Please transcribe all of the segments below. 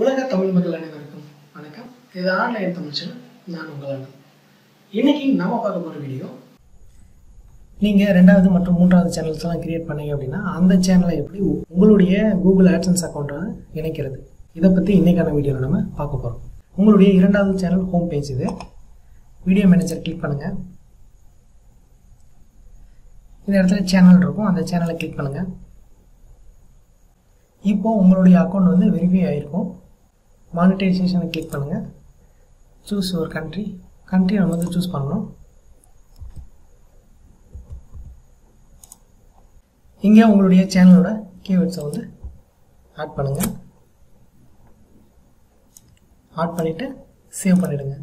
உலக தமிழ் மக்கள் அனைவருக்கும் வணக்கம். இது ஆன்லைன் தமிழ் சேனல் நான் உங்கள் இன்னைக்கு நம்ம பார்க்க போகிற வீடியோ நீங்கள் ரெண்டாவது மற்றும் மூன்றாவது சேனல்ஸ் எல்லாம் கிரியேட் பண்ணீங்க அப்படின்னா அந்த சேனலை எப்படி உங்களுடைய கூகுள் ஆட்சன்ஸ் அக்கௌண்ட்டை இணைக்கிறது? இதை பற்றி இன்னைக்கான வீடியோவில் நம்ம பார்க்க போகிறோம் உங்களுடைய இரண்டாவது சேனல் ஹோம் பேஜ் இது. வீடியோ மேனேஜர் கிளிக் பண்ணுங்கள் இந்த இடத்துல சேனல் இருக்கும். அந்த சேனலை கிளிக் பண்ணுங்கள் இப்போ உங்களுடைய அக்கௌண்ட் வந்து வெரிஃபை ஆகிருக்கும் மானிட்டைசேஷனை கிளிக் பண்ணுங்கள் சூஸ் ஒரு கண்ட்ரி கண்ட்ரி நம்ம வந்து சூஸ் பண்ணணும். இங்கே உங்களுடைய சேனலோட கீவேர்ட்ஸை வந்து ஆட் பண்ணுங்கள் ஆட் பண்ணிவிட்டு சேவ் பண்ணிவிடுங்க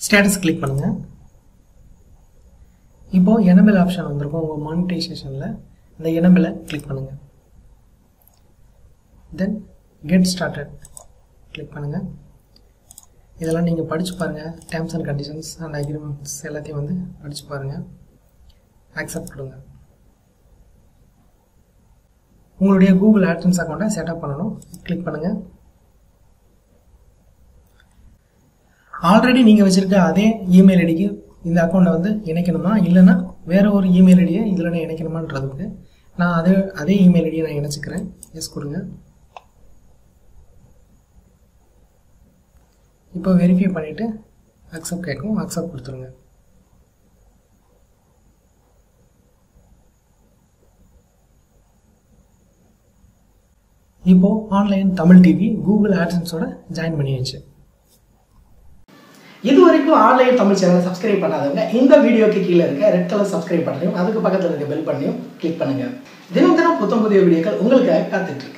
ஸ்டேட்டஸ் கிளிக் பண்ணுங்கள் இப்போது எனபிள் ஆப்ஷன் வந்திருக்கும் உங்கள் மானிட்டைசேஷனில் இந்த எனபிளை கிளிக் பண்ணுங்கள் தென் கெட் ஸ்டார்டட் கிளிக் பண்ணுங்கள் இதெல்லாம் நீங்கள் படித்து பாருங்கள் terms and conditions and agreements எல்லாத்தையும் வந்து படித்து பாருங்கள் அக்செப்ட் கொடுங்க. உங்களுடைய கூகுள் ஆட்சன்ஸ் அக்கௌண்ட்டை செட்டப் பண்ணணும். கிளிக் பண்ணுங்கள் ஆல்ரெடி நீங்கள் வச்சுருக்க அதே இமெயில் ஐடிக்கு இந்த அக்கௌண்ட்டை வந்து இணைக்கணுமா? இல்லைன்னா வேறு ஒரு இமெயில் ஐடியை இதில் நான் இணைக்கணுமான்றதுக்கு நான் அதே அதே இமெயில் ஐடியை நான் இணைச்சிக்கிறேன். எஸ் கொடுங்க. இப்போ வெரிஃபை பண்ணிவிட்டு அக்செப்ட் கேட்கும். அக்செப்ட் கொடுத்துருங்க. இப்போ ஆன்லைன் தமிழ் டிவி கூகுள் ஆட்ஸன்ஸோட ஜாயின் பண்ணியாச்சு. இது வரைக்கும் ஆன்லைன் தமிழ் சேனலை சப்ஸ்கிரைப் பண்ணாதவங்க இந்த வீடியோக்கு கீழே இருக்க ரெட் கலர் சப்ஸ்கிரைப் பட்டனையும் அதுக்கு பக்கத்தில் இருக்க பெல் பண்ணியும் கிளிக் பண்ணுங்க. தினம் தினம் புத்தம் புதிய வீடியோக்கள் உங்களுக்காக காத்துட்டு இருக்கு.